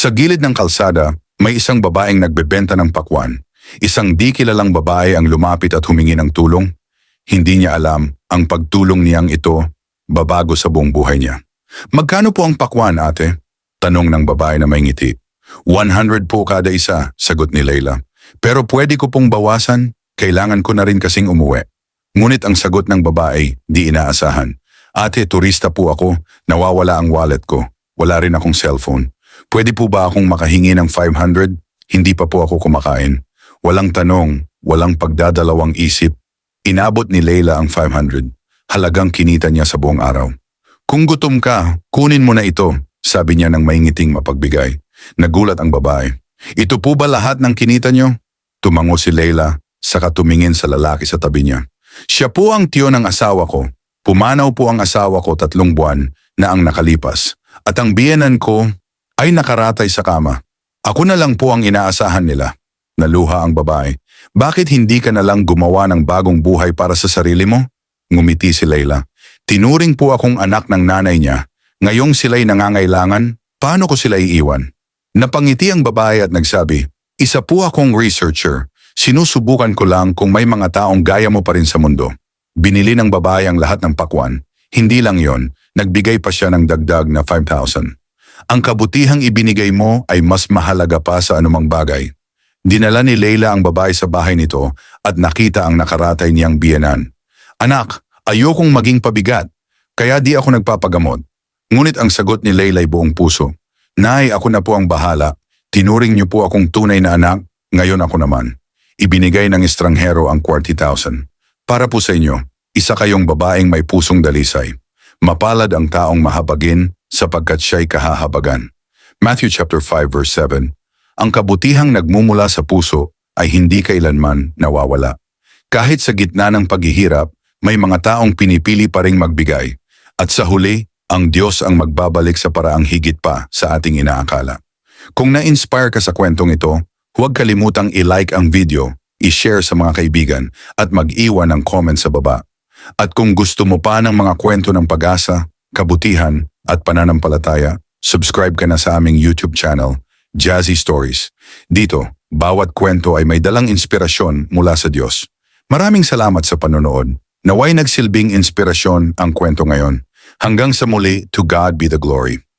Sa gilid ng kalsada, may isang babaeng nagbebenta ng pakwan. Isang di kilalang babae ang lumapit at humingi ng tulong. Hindi niya alam ang pagtulong niyang ito babago sa buong buhay niya. Magkano po ang pakwan, ate? Tanong ng babae na may ngiti. 100 po kada isa, sagot ni Leila. Pero pwede ko pong bawasan, kailangan ko na rin kasing umuwi. Ngunit ang sagot ng babae, di inaasahan. Ate, turista po ako, nawawala ang wallet ko. Wala rin akong cellphone. Pwede po ba akong makahingi ng 500? Hindi pa po ako kumakain. Walang tanong, walang pagdadalawang isip. Inabot ni Leila ang 500. Halagang kinita niya sa buong araw. Kung gutom ka, kunin mo na ito, sabi niya ng maingiting mapagbigay. Nagulat ang babae. Ito po ba lahat ng kinita niyo? Tumango si Leila, saka tumingin sa lalaki sa tabi niya. Siya po ang tiyo ng asawa ko. Pumanaw po ang asawa ko tatlong buwan na ang nakalipas. At ang biyenan ko ay nakaratay sa kama. Ako na lang po ang inaasahan nila. Naluha ang babae. Bakit hindi ka na lang gumawa ng bagong buhay para sa sarili mo? Ngumiti si Leila. Tinuring po akong anak ng nanay niya. Ngayong sila'y nangangailangan, paano ko sila iiwan? Napangiti ang babae at nagsabi, Isa po akong researcher. Sinusubukan ko lang kung may mga taong gaya mo pa rin sa mundo. Binili ng babae ang lahat ng pakwan. Hindi lang yon, nagbigay pa siya ng dagdag na 5,000. Ang kabutihang ibinigay mo ay mas mahalaga pa sa anumang bagay. Dinala ni Leila ang babae sa bahay nito at nakita ang nakaratay niyang biyenan. Anak, ayokong maging pabigat, kaya di ako nagpapagamot. Ngunit ang sagot ni Leila ay buong puso. Nay, ako na po ang bahala. Tinuring niyo po akong tunay na anak, ngayon ako naman. Ibinigay ng estranghero ang 40,000. Para po sa inyo, isa kayong babaeng may pusong dalisay. Mapalad ang taong mahabagin sapagkat siya'y kahahabagan. Matthew chapter 5 verse 7. Ang kabutihang nagmumula sa puso ay hindi kailanman nawawala. Kahit sa gitna ng paghihirap, may mga taong pinipili pa ring magbigay. At sa huli, ang Diyos ang magbabalik sa paraang higit pa sa ating inaakala. Kung na-inspire ka sa kwentong ito, huwag kalimutang i-like ang video, i-share sa mga kaibigan, at mag-iwan ng comment sa baba. At kung gusto mo pa ng mga kwento ng pag-asa, kabutihan, at pananampalataya, subscribe ka na sa aming YouTube channel, Jazzy Stories. Dito, bawat kwento ay may dalang inspirasyon mula sa Diyos. Maraming salamat sa panonood. Naway nagsilbing inspirasyon ang kwento ngayon. Hanggang sa muli, to God be the glory.